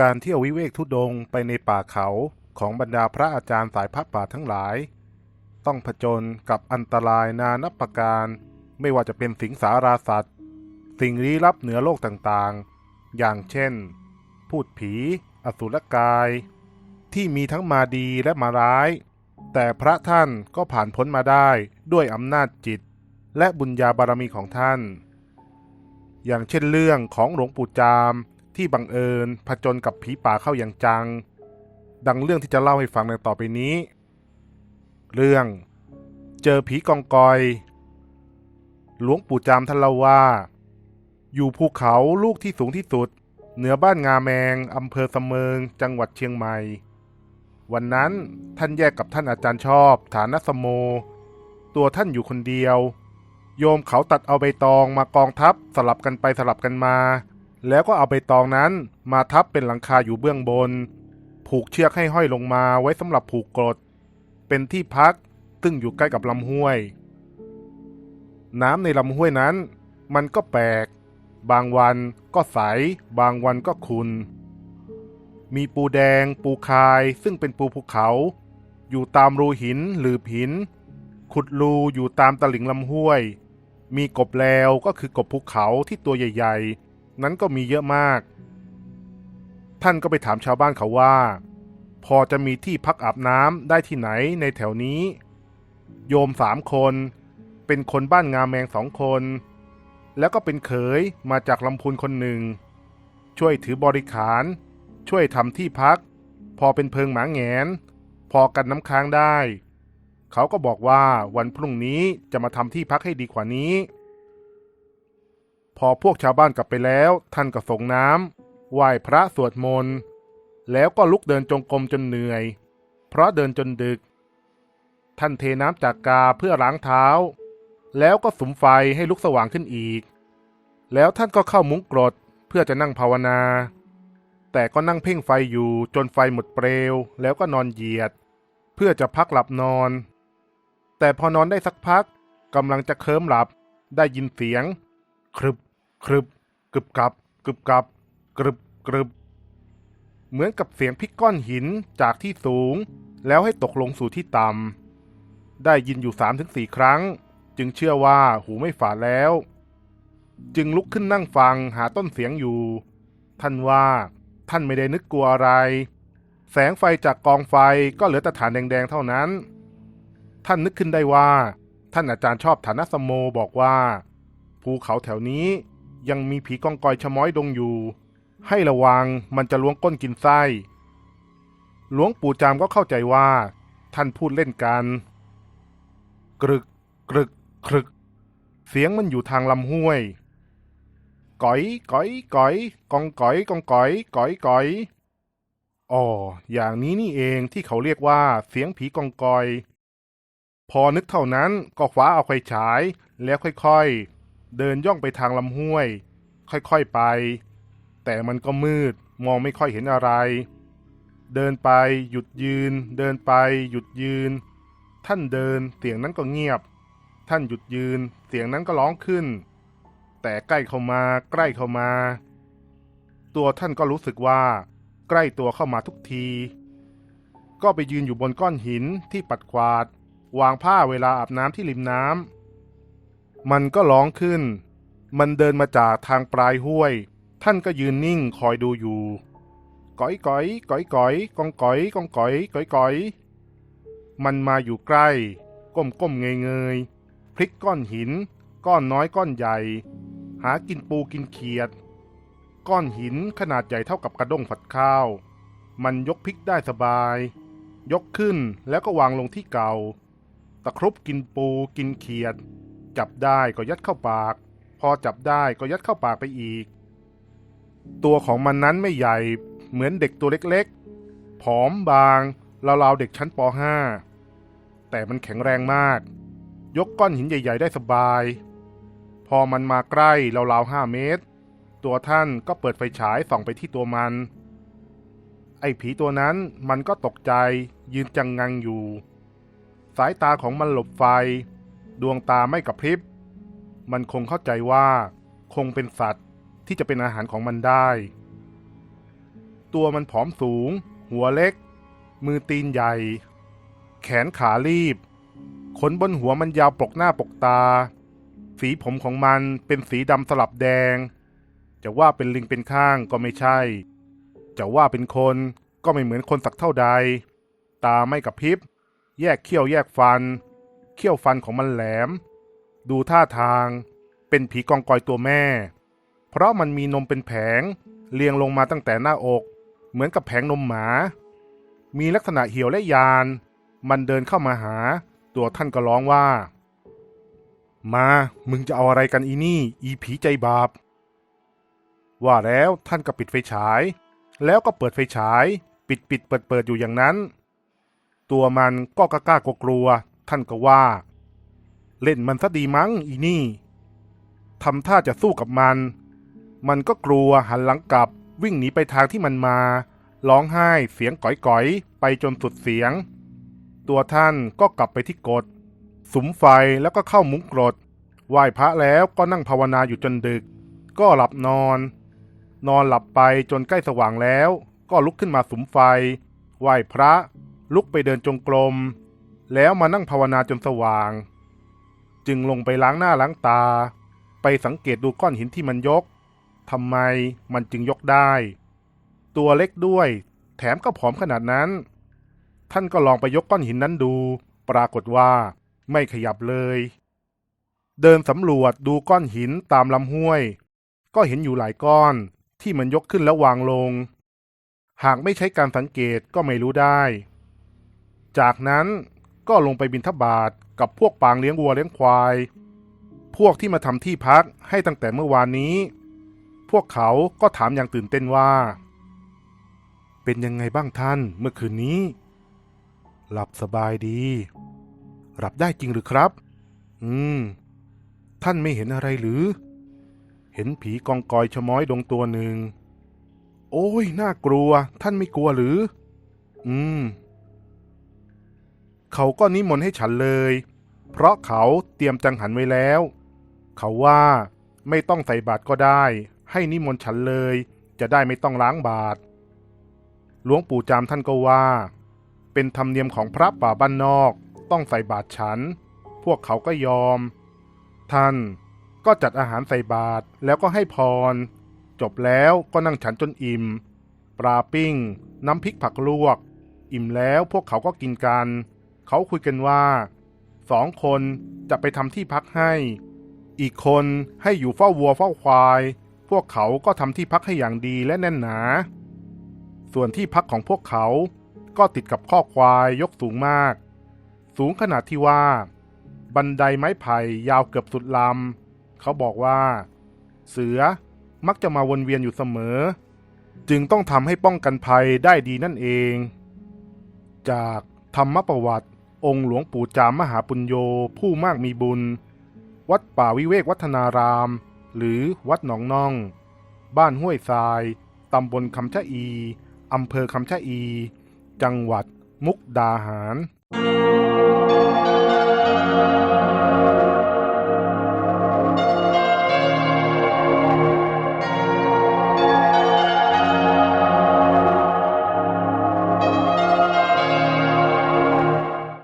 การเที่ยววิเวกทุดงไปในป่าเขาของบรรดาพระอาจารย์สายพระป่าทั้งหลาย ต้องผจญกับอันตรายนานับประการ ไม่ว่าจะเป็นสิงสาราสัตว์ สิ่งลี้ลับเหนือโลกต่างๆ อย่างเช่น พูดผี อสุรกาย ที่มีทั้งมาดีและมาร้าย แต่พระท่านก็ผ่านพ้นมาได้ด้วยอำนาจจิต และบุญญาบารมีของท่าน อย่างเช่นเรื่องของหลวงปู่จาม ที่บังเอิญผจญกับผีป่าเข้าอย่างจัง ดังเรื่องที่จะเล่าให้ฟังในต่อไปนี้ เรื่องเจอผีกองกอย หลวงปู่จามท่านเล่าว่า อยู่ภูเขาลูกที่สูงที่สุด เหนือบ้านงาแมงอำเภอสะเมิง จังหวัดเชียงใหม่ วันนั้นท่านแยกกับท่านอาจารย์ชอบ ฐานสโม ตัวท่านอยู่คนเดียว โยมเขาตัดเอาใบตองมากองทับสลับกันไปสลับกันมา แล้วก็เอาใบตองนั้นมาทับเป็นหลังคาอยู่เบื้องบน ผูกเชือกให้ห้อยลงมาไว้สำหรับผูกกรด เป็นที่พักซึ่งอยู่ใกล้กับลำห้วย น้ำในลำห้วยนั้น มันก็แปลก บางวันก็ใส บางวันก็ขุนมีปูแดง ปูคายซึ่งเป็นปูภูเขา อยู่ตามรูหินหรือหิน ขุดรูอยู่ตามตลิ่งลำห้วย มีกบแล้วก็คือกบภูเขาที่ตัวใหญ่ ๆ นั้นก็มีเยอะมาก ท่านก็ไปถามชาวบ้านเขาว่า พอจะมีที่พักอาบน้ำได้ที่ไหนในแถวนี้ โยมสามคน เป็นคนบ้านงาแมงสองคน แล้วก็เป็นเขยมาจากลำพูนคนหนึ่ง ช่วยถือบริขาร ช่วยทำที่พัก พอเป็นเพิงหมาแงน พอกันน้ำค้างได้ เขาก็บอกว่าวันพรุ่งนี้จะมาทำที่พักให้ดีกว่านี้ พอพวกชาวบ้านกลับไปแล้ว ท่านก็ส่งน้ำไหว้พระสวดมนต์แล้วก็ลุกเดินจงกรมจนเหนื่อย เพราะเดินจนดึก ท่านเทน้ำจากกาเพื่อล้างเท้า แล้วก็สุมไฟให้ลุกสว่างขึ้นอีก แล้วท่านก็เข้ามุ้งกรดเพื่อจะนั่งภาวนา แต่ก็นั่งเพ่งไฟอยู่จนไฟหมดเปลว แล้วก็นอนเหยียด เพื่อจะพักหลับนอน แต่พอนอนได้สักพักกำลังจะเคลิ้มหลับได้ยินเสียง ครึบ ครึบกรึบกับกรึบกับกรึบกรึบ เหมือนกับเสียงพิกก้อนหินจากที่สูง แล้วให้ตกลงสู่ที่ต่ำได้ยินอยู่สามถึงสี่ครั้ง จึงเชื่อว่าหูไม่ฝาดแล้ว จึงลุกขึ้นนั่งฟังหาต้นเสียงอยู่ ท่านว่าท่านไม่ได้นึกกลัวอะไร แสงไฟจากกองไฟก็เหลือแต่ฐานแดงๆเท่านั้น ท่านนึกขึ้นได้ว่า ท่านอาจารย์ชอบฐานสมโมบอกว่า ภูเขาแถวนี้ ยังมีผีกองกอยชะม้อยดงอยู่ ให้ระวังมันจะล้วงก้นกินไส้หลวงปู่จามก็เข้าใจว่า ท่านพูดเล่นกัน กรึก กรึกครึก เสียงมันอยู่ทางลำห้วย ก๋อยก๋อยก๋อยกองก๋อยกองก๋อยก๋อยก๋อยอ๋ออย่างนี้นี่เองที่เขาเรียกว่าเสียงผีกองกอย พอนึกเท่านั้นก็คว้าเอาไฟฉายแล้วค่อยๆ เดินย่องไปทางลำห้วย ค่อยๆไป แต่มันก็มืดมองไม่ค่อยเห็นอะไร เดินไปหยุดยืน เดินไปหยุดยืน ท่านเดินเสียงนั้นก็เงียบ ท่านหยุดยืน เสียงนั้นก็ร้องขึ้น แต่ใกล้เข้ามาใกล้เข้ามา ตัวท่านก็รู้สึกว่า ใกล้ตัวเข้ามาทุกที ก็ไปยืนอยู่บนก้อนหินที่ปัดกวาด วางผ้าเวลาอาบน้ำที่ริมน้ำ มันก็ร้องขึ้น มันเดินมาจากทางปลายห้วย ท่านก็ยืนนิ่งคอยดูอยู่ก๋อยก๋อยก๋อยก๋อยกองก๋อยกองก๋อยก๋อยก๋อยมันมาอยู่ใกล้ ก้มก้มเงยเงยพลิกก้อนหิน ก้อนน้อยก้อนใหญ่ หากินปูกินเขียด ก้อนหินขนาดใหญ่เท่ากับกระด้งผัดข้าว มันยกพลิกได้สบาย ยกขึ้นแล้วก็วางลงที่เก่า ตะครุบกินปูกินเขียด จับได้ก็ยัดเข้าปาก พอจับได้ก็ยัดเข้าปากไปอีก ตัวของมันนั้นไม่ใหญ่เหมือนเด็กตัวเล็กๆ ผอมบางราวๆเด็กชั้นป .5 แต่มันแข็งแรงมาก ยกก้อนหินใหญ่ ๆ ได้สบาย พอมันมาใกล้ราวๆห้าเมตร ตัวท่านก็เปิดไฟฉายส่องไปที่ตัวมัน ไอ้ผีตัวนั้นมันก็ตกใจยืนจังงังอยู่ สายตาของมันหลบไฟ ดวงตาไม่กระพริบ มันคงเข้าใจว่า คงเป็นสัตว์ที่จะเป็นอาหารของมันได้ ตัวมันผอมสูง หัวเล็ก มือตีนใหญ่ แขนขาลีบ ขนบนหัวมันยาวปกหน้าปกตา สีผมของมันเป็นสีดำสลับแดง จะว่าเป็นลิงเป็นข้างก็ไม่ใช่ จะว่าเป็นคนก็ไม่เหมือนคนสักเท่าใด ตาไม่กระพริบ แยกเขี้ยวแยกฟัน เขี้ยวฟันของมันแหลม ดูท่าทางเป็นผีกองกอยตัวแม่ เพราะมันมีนมเป็นแผงเรียงลงมาตั้งแต่หน้าอก เหมือนกับแผงนมหมา มีลักษณะเหี่ยวและยาน มันเดินเข้ามาหา ตัวท่านก็ร้องว่า มามึงจะเอาอะไรกันอีนี่ อีผีใจบาป ว่าแล้วท่านก็ปิดไฟฉาย แล้วก็เปิดไฟฉาย ปิดปิดเปิดเปิดอยู่อย่างนั้น ตัวมันก็กล้ากล้ากลัว ท่านก็ว่า เล่นมันซะดีมั้งอีนี่ทำท่าจะสู้กับมัน มันก็กลัวหันหลังกลับวิ่งหนีไปทางที่มันมา ร้องไห้เสียงก๋อยๆ ไปจนสุดเสียง ตัวท่านก็กลับไปที่กฎสุมไฟแล้วก็เข้ามุ้งกรดไหว้พระแล้วก็นั่งภาวนาอยู่จนดึก ก็หลับนอน นอนหลับไปจนใกล้สว่างแล้ว ก็ลุกขึ้นมาสุมไฟ ไหว้พระ ลุกไปเดินจงกรม แล้วมานั่งภาวนาจนสว่าง จึงลงไปล้างหน้าล้างตา ไปสังเกตดูก้อนหินที่มันยกทำไมมันจึงยกได้ ตัวเล็กด้วย แถมก็ผอมขนาดนั้น ท่านก็ลองไปยกก้อนหินนั้นดู ปรากฏว่าไม่ขยับเลย เดินสำรวจดูก้อนหินตามลำห้วย ก็เห็นอยู่หลายก้อนที่มันยกขึ้นแล้ววางลง หากไม่ใช้การสังเกตก็ไม่รู้ได้ จากนั้น ก็ลงไปบินทบาทกับพวกปางเลี้ยงวัวเลี้ยงควาย พวกที่มาทำที่พักให้ตั้งแต่เมื่อวานนี้ พวกเขาก็ถามอย่างตื่นเต้นว่า เป็นยังไงบ้างท่านเมื่อคืนนี้ หลับสบายดี หลับได้จริงหรือครับ อืม ท่านไม่เห็นอะไรหรือ เห็นผีกองกอยชะม้อยดงตัวหนึ่ง โอ้ยน่ากลัว ท่านไม่กลัวหรือ อืม เขาก็นิมนต์ให้ฉันเลย เพราะเขาเตรียมจังหันไว้แล้ว เขาว่าไม่ต้องใส่บาตรก็ได้ ให้นิมนต์ฉันเลย จะได้ไม่ต้องล้างบาตรหลวงปู่จามท่านก็ว่า เป็นธรรมเนียมของพระป่าบ้านนอกต้องใส่บาตรฉัน พวกเขาก็ยอม ท่านก็จัดอาหารใส่บาตรแล้วก็ให้พร จบแล้วก็นั่งฉันจนอิ่ม ปลาปิ้ง น้ำพริกผักลวก อิ่มแล้วพวกเขาก็กินกัน เขาคุยกันว่าสองคนจะไปทำที่พักให้ อีกคนให้อยู่เฝ้าวัวเฝ้าควาย พวกเขาก็ทำที่พักให้อย่างดีและแน่นหนา ส่วนที่พักของพวกเขาก็ติดกับข้อควายยกสูงมาก สูงขนาดที่ว่า บันไดไม้ไผ่ยาวเกือบสุดลำ เขาบอกว่า เสือมักจะมาวนเวียนอยู่เสมอ จึงต้องทำให้ป้องกันภัยได้ดีนั่นเอง จากธรรมประวัติ องค์หลวงปู่จามมหาปุญโญผู้มากมีบุญ วัดป่าวิเวกวัฒนาราม หรือวัดหนองน่อง บ้านห้วยทราย ตำบลคำชะอี อำเภอคำชะอี จังหวัดมุกดาหาร